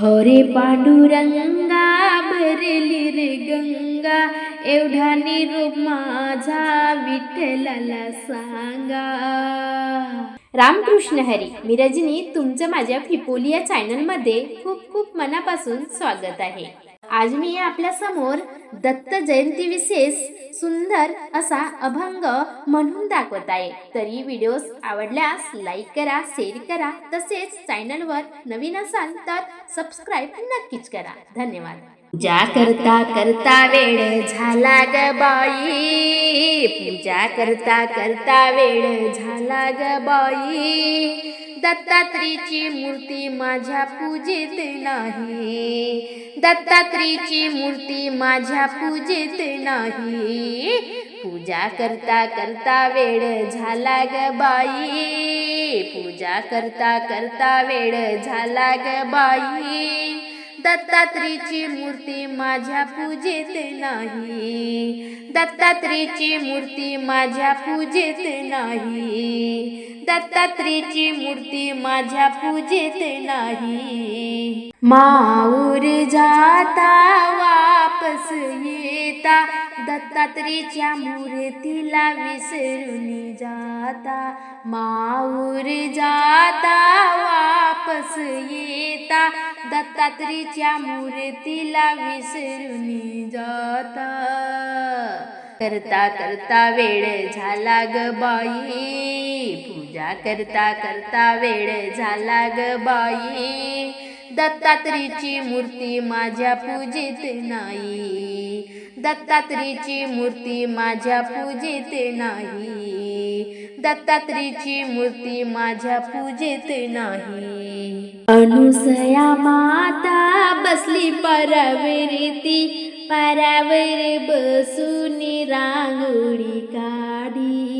हो हरे पांडुरंगा भरली रे गंगा एवढा निरूप माझा विठ्ठलाला सांगा. रामकृष्ण हरी मी रजनी तुमचं माझ्या फिपोली या चॅनलमध्ये खूप खूप मनापासून स्वागत आहे. आज मी आपल्यासमोर दत्त जयंती विशेष सुंदर असा अभंग म्हणून दाखवत आहे. तरी व्हिडिओ आवडल्यास लाईक करा शेअर करा तसेच चॅनलवर नवीन असाल तर सबस्क्राईब नक्कीच करा. धन्यवाद. पूजा करता करता वेळ झाला ग बाई. पूजा करता करता वेळ झाला ग बाई. दत्तात्रेची मूर्ती माझ्या पूजेत नाही. दत्तात्रेची मूर्ती माझ्या पूजेत नाही. पूजा करता करता वेळ झाला ग बाई. पूजा करता करता वेळ झाला ग बाई. दत्तात्रेची मूर्ती माझ्या पूजेत नाही. दत्तात्रेची मूर्ती माझ्या पूजेत नाही. दत्तात्रेची मूर्ती माझ्या पूजेत नाही. माऊर जाता वापस येता दत्तात्रेच्या मूर्तीला विसरून जाता. माऊर जाता वापस येता दत्तात्रेच्या मूर्तीला विसरून जाता. करता करता वेळ झाला ग बाई. पूजा करता करता वेळ झाला ग बाई. दत्तात्रेची मूर्ती माझ्या पूजेत नाही. दत्तात्रेची मूर्ती माझ्या पूजेत नाही. दत्तात्रेची मूर्ती माझ्या पूजेत नाही. अनुसया माता बसली परावरीती. परावर बसून रांगोळी काढी.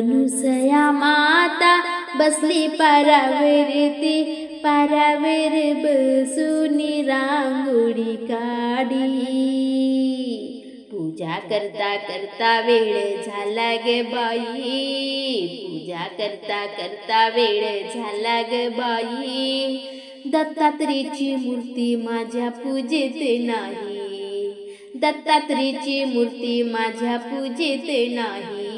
अनुसया माता बसली परावरती पारावेर बसुनी रांगोळी काढी. पूजा करता करता वेळ झाला ग बाई. पूजा करता करता वेळ झाला ग बाई. दत्तात्रेची मूर्ती माझ्या पूजेत नाही. दत्तात्रेची मूर्ती माझ्या पूजेत नाही.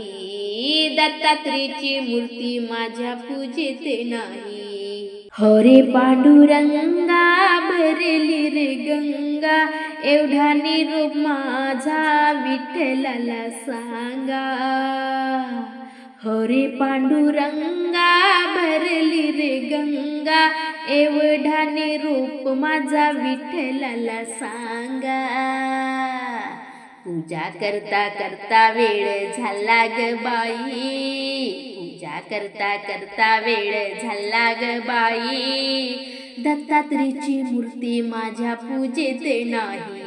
दत्तात्रेची मूर्ती माझ्या पूजेत नाही. हरे पांडुरंगा भरली रे गंगा एवढा निरूप माझा विठ्ठलाला सांगा. हरे पांडुरंगा भरली रे गंगा एवढा निरूप माझा विठ्ठलाला सांगा. पूजा करता करता वेळ झाला ग बाई. पूजा करता करता वेळ झाला ग बाई. दत्तात्रेची मूर्ती माझ्या पूजेत नाही.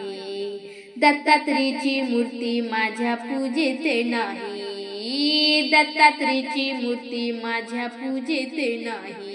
दत्तात्रेची मूर्ती माझ्या पूजेत नाही. दत्तात्रेची मूर्ती माझ्या पूजेत नाही.